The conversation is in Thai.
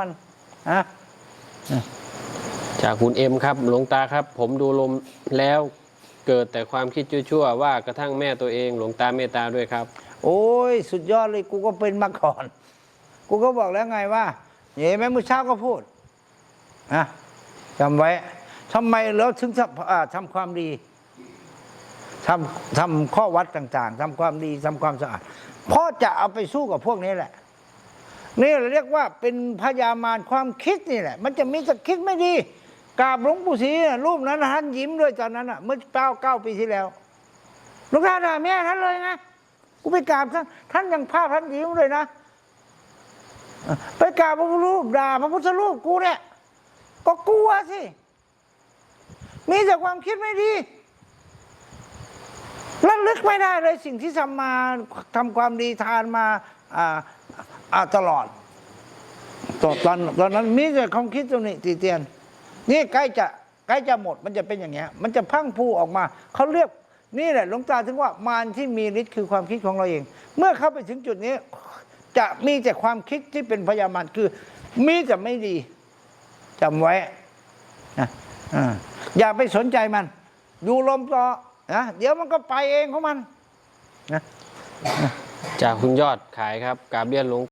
มันฮะจากคุณเอ็มครับ หลวงตาครับ ผมดูลมแล้วเกิดแต่ความคิดชั่วๆว่ากระทั่งแม่ตัวเองหลวงตาเมตตาด้วยครับ โอ้ย สุดยอดเลยกูก็เป็นมาก่อน กูก็บอกแล้วไงว่าเห็นไหมเมื่อเช้าก็พูดนะจำไว้ทำไมเราถึงทำอ่าทำความดีทำทำข้อวัดต่าง ๆทำความดีทำความสะอาดเพราะจะเอาไปสู้กับพวกนี้แหละ นี่เรียกว่าเป็นพยามารความคิดนี่แหละ มันจะมีแต่คิดไม่ดีกราบหลวงปู่ศรีน่ะรูปนั้นท่านยิ้มด้วยตอนนั้นอะเมื่อเก้าเก้าปีที่แล้วหลวงตาด่าแม่ท่านเลยนะกูไปกราบท่านท่านยังภาพท่านยิ้มเลยนะไปกราบพระพุทธรูปด่าพระพุทธรูปกูเนี่ย ก็กลัวสิมีแต่ความคิดไม่ดีระลึกไม่ได้เลยสิ่งที่ทำมาทำความดีทานมา อ่าตลอดตอนตอนตอนนั้นมีแต่ความคิดตรงนี้ตีเตียน นี่ใกล้จะใกล้จะหมดมันจะเป็นอย่างเงี้ย มันจะพังพูออกมาเขาเรียกนี่แหละหลวงตาถึงว่ามารที่มีฤทธิ์คือความคิดของเราเอง เมื่อเข้าไปถึงจุดนี้ จะมีแต่ความคิดที่เป็นพยามารคือ มีแต่ไม่ดีจำไว้นะอย่าไปสนใจมันอยู่ลมต่อนะเดี๋ยวมันก็ไปเองของมันนะจากคุณยอดขายครับกาบเรียนหลวง